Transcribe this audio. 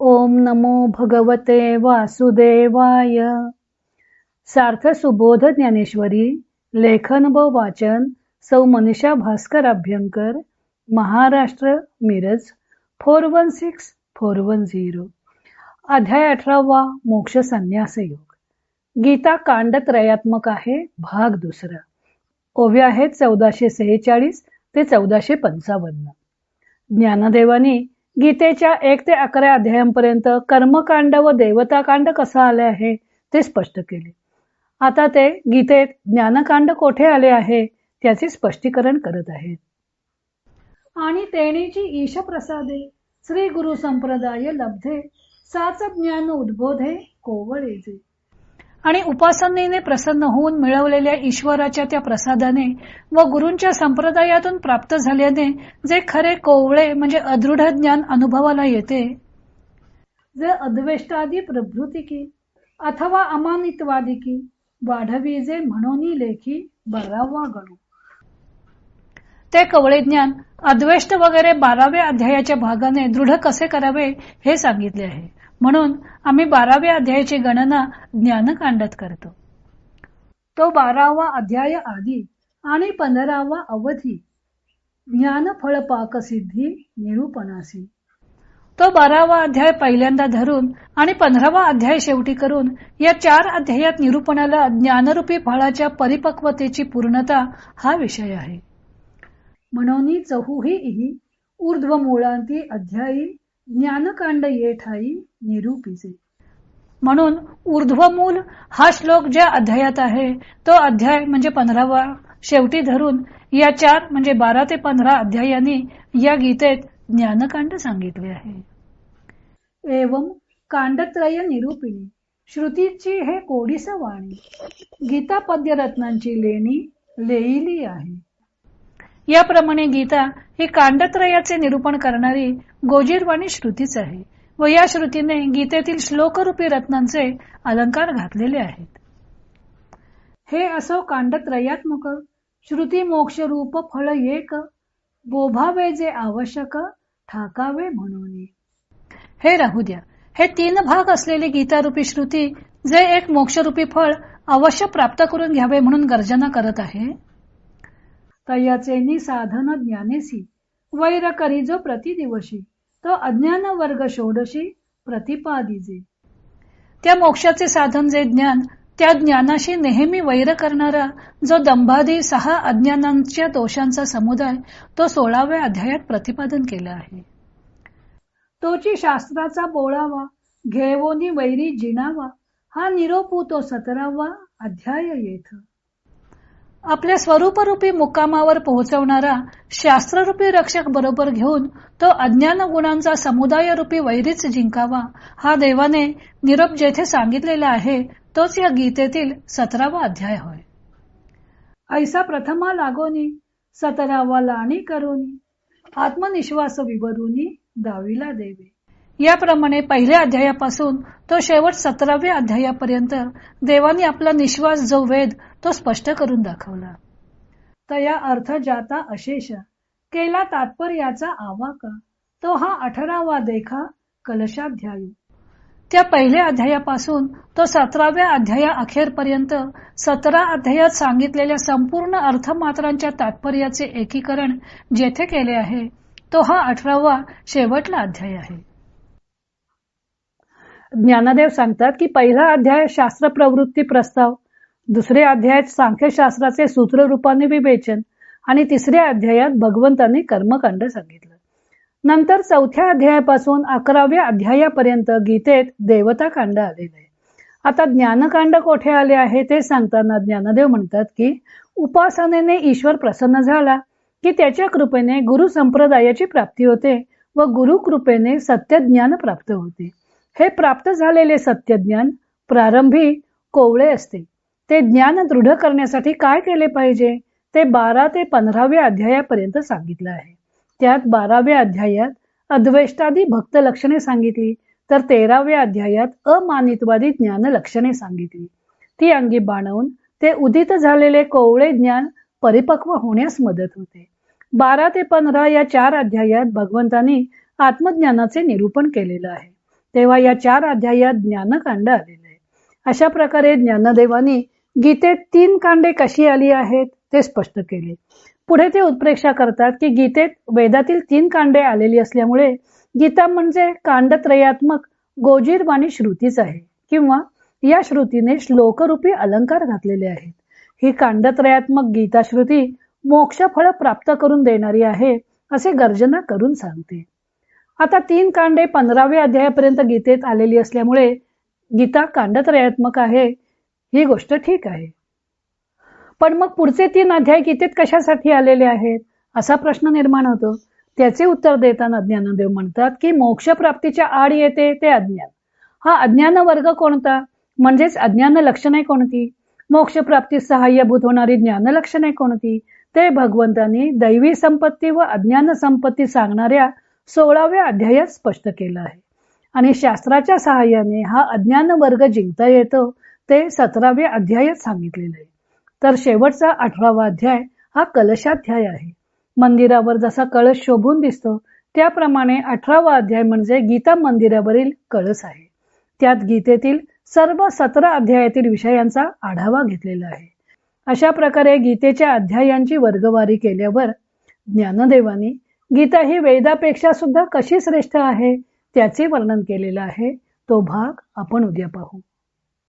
ओम नमो भगवते वासुदेवाय. सार्थ सुबोध ज्ञानेश्वरी लेखन व वाचन Sau Manisha Bhaskar Abhyankar Maharashtra Miraj four one six four one zero. अध्याय अठरावा मोक्ष संन्यास योग. गीता कांड त्रयात्मक आहे भाग दुसरा. ओवे आहेत चौदाशे सेहेचाळीस ते चौदाशे पंचावन्न. ज्ञानदेवानी गीतेच्या एक ते अकरा अध्यायांपर्यंत कर्मकांड व देवताकांड कसं आले आहे ते स्पष्ट केले. आता ते गीतेत ज्ञानकांड कोठे आले आहे त्याचे स्पष्टीकरण करत आहेत. आणि तेणीची ईश प्रसादे श्री गुरु संप्रदाय लब्धे साच ज्ञान उद्बोधे कोवळेचे आणि उपासनेने प्रसन्न होऊन मिळवलेल्या ईश्वराच्या त्या प्रसादाने व गुरूंच्या संप्रदायातून प्राप्त झाल्याने जे खरे कोवळे म्हणजे अदृढ ज्ञान अनुभवाला येते. जे अद्वेष्टादी प्रभृतिकी अथवा अमानित्वादिकी वाढवी जे म्हणून लेखी बारावा गणू. ते कवळे ज्ञान अद्वेष्ट वगैरे बाराव्या अध्यायाच्या भागाने दृढ कसे करावे हे सांगितले आहे. म्हणून आम्ही बाराव्या अध्यायाची गणना ज्ञानकांडात करतो. तो बारावा अध्याय आधी आणि पंधरावा अवधी ज्ञान फळ सिद्धी निरूपणासी. तो बारावा अध्याय पहिल्यांदा धरून आणि पंधरावा अध्याय शेवटी करून या चार अध्यायात निरूपणाला ज्ञानरूपी फळाच्या परिपक्वतेची पूर्णता हा विषय आहे. म्हणून चहुही ऊर्ध्व मुळांती अध्यायी ज्ञानकांड येठाई निरूपिसे म्हणून ऊर्ध्वमूल हा श्लोक ज्या अध्यायात आहे तो अध्याय म्हणजे पंधरावा. शेवटी धरून या चार म्हणजे बारा ते पंधरा अध्यायांनी या गीतेत ज्ञानकांड सांगितले आहे. एवं कांडत्रय निरूपिणी श्रुतीची हे कोडीस वाणी गीता पद्यरत्नांची लेणी लेईली आहे. याप्रमाणे गीता ही कांडत्रयाचे निरूपण करणारी गोजीरवाणी श्रुतीच आहे व या श्रुतीने गीतेतील श्लोकरूपी रत्नांचे अलंकार घातलेले आहेत. हे असो कांडत्रयात्मक श्रुती मोक्ष रूप फळ एक बोभावे जे आवश्यक ठाकावे म्हणून. हे राहू द्या. हे तीन भाग असलेली गीतारूपी श्रुती जे एक मोक्षरूपी फळ अवश्य प्राप्त करून घ्यावे म्हणून गर्जना करत आहे. तयाचे साधन ज्ञानेसी. वैर करी जो प्रतिदिवशी तो अज्ञान वर्ग षोडशी प्रतिपादिजे. त्या मोक्षाचे साधन जे ज्ञान त्या ज्ञानाशी नेहमी वैर करणारा जो दंभादी सहा अज्ञानांच्या दोषांचा समुदाय तो सोळाव्या अध्यायात प्रतिपादन केला आहे. तोची शास्त्राचा बोळावा घेवोनी वैरी जिणावा हा निरोपू तो सतरावा अध्याय येथ. आपल्या स्वरूपरूपी मुक्कामावर पोहोचवणारा शास्त्ररूपी रक्षक बरोबर घेऊन तो अज्ञान गुणांचा समुदाय रूपी वैरीच जिंकावा हा देवाने निरोप जेथे सांगितलेला आहे तोच या गीतेतील सतरावा अध्याय होय. ऐसा प्रथमा लागोनी सतरावा लाणी करोनी आत्मनिश्वास विवरुनी दावीला देवे. याप्रमाणे पहिल्या अध्यायापासून तो शेवट सतराव्या अध्यायापर्यंत देवाने आपला निश्वास जो वेद तो स्पष्ट करून दाखवला. तया अर्थ जाता अशेष. केला तात्पर्याचा आवाका तो हा अठरावा देखा कलशाध्यायू. त्या पहिल्या अध्यायापासून तो सतराव्या अध्याया अखेरपर्यंत सतरा अध्यायात सांगितलेल्या संपूर्ण अर्थमात्रांच्या तात्पर्याचे एकीकरण जेथे केले आहे तो हा अठरावा शेवटला अध्याय आहे. ज्ञानदेव सांगतात की पहिला अध्याय शास्त्र प्रवृत्ती प्रस्ताव दुसऱ्या अध्यायात सांख्यशास्त्राचे सूत्र रूपाने विवेचन आणि तिसऱ्या अध्यायात भगवंतांनी कर्मकांड सांगितलं. नंतर चौथ्या अध्यायापासून अकराव्या अध्यायापर्यंत गीतेत देवता कांड आलेले आहे. आता ज्ञानकांड कोठे आले आहे ते सांगताना ज्ञानदेव म्हणतात की उपासनेने ईश्वर प्रसन्न झाला की त्याच्या कृपेने गुरु संप्रदायाची प्राप्ती होते व गुरु कृपेने सत्य ज्ञान प्राप्त होते. हे प्राप्त झालेले सत्यज्ञान प्रारंभी कोवळे असते. ते ज्ञान दृढ करण्यासाठी काय केले पाहिजे? ते बारा ते पंधराव्या अध्यायापर्यंत सांगितलं आहे. त्यात बाराव्या अध्यायात अद्वेष्टादी भक्त लक्षणे सांगितली तर तेराव्या अध्यायात अमानितवादी ज्ञान लक्षणे सांगितली. ती अंगी बाणवून ते उदित झालेले कोवळे ज्ञान परिपक्व होण्यास मदत होते. बारा ते पंधरा या चार अध्यायात भगवंतांनी आत्मज्ञानाचे निरूपण केलेलं आहे. तेव्हा या चार अध्यायात ज्ञानकांड आलेलं आहे अशा प्रकारे ज्ञानदेवानी गीतेत तीन कांडे कशी आली आहेत ते स्पष्ट केले. पुढे ते उत्प्रेक्षा करतात की गीतेत वेदातील तीन कांडे आलेली असल्यामुळे गीता म्हणजे कांडत्रयात्मक गोजीरवाणी श्रुतीच आहे किंवा या श्रुतीने श्लोकरूपी अलंकार घातलेले आहेत. ही कांडत्रयात्मक गीताश्रुती मोक्षफळ मोक्ष फळ प्राप्त करून देणारी आहे असे गर्जना करून सांगते. आता तीन कांडे पंधराव्या अध्यायापर्यंत गीतेत आलेली असल्यामुळे गीता कांडत्रयात्मक आहे ही गोष्ट ठीक आहे. पण मग पुढचे तीन अध्याय गीतेत कशासाठी आलेले आहेत? असा प्रश्न निर्माण होतो. त्याचे उत्तर देताना ज्ञानदेव म्हणतात की मोक्षप्राप्तीच्या आड येते ते अज्ञान. हा अज्ञान वर्ग कोणता? म्हणजेच अज्ञान लक्षणे कोणती? मोक्षप्राप्तीस सहाय्यभूत होणारी ज्ञान लक्षणे कोणती? ते भगवंतांनी दैवी संपत्ती व अज्ञान संपत्ती सांगणाऱ्या सोळाव्या अध्यायात स्पष्ट केलं आहे. आणि शास्त्राच्या सहाय्याने हा अज्ञान वर्ग जिंकता येतो ते सतराव्या अध्यायात सांगितलेलं आहे. तर शेवटचा अठरावा अध्याय हा कलशाध्याय आहे. मंदिरावर जसा कळस शोभून दिसतो त्याप्रमाणे अठरावा अध्याय म्हणजे गीता मंदिरावरील कळस आहे. त्यात गीतेतील सर्व सतरा अध्यायातील विषयांचा आढावा घेतलेला आहे. अशा प्रकारे गीतेच्या अध्यायांची वर्गवारी केल्यावर ज्ञानदेवानी गीता ही वेदापेक्षा सुद्धा कशी श्रेष्ठ आहे त्याचे वर्णन केलेलं आहे. तो भाग आपण उद्या पाहू.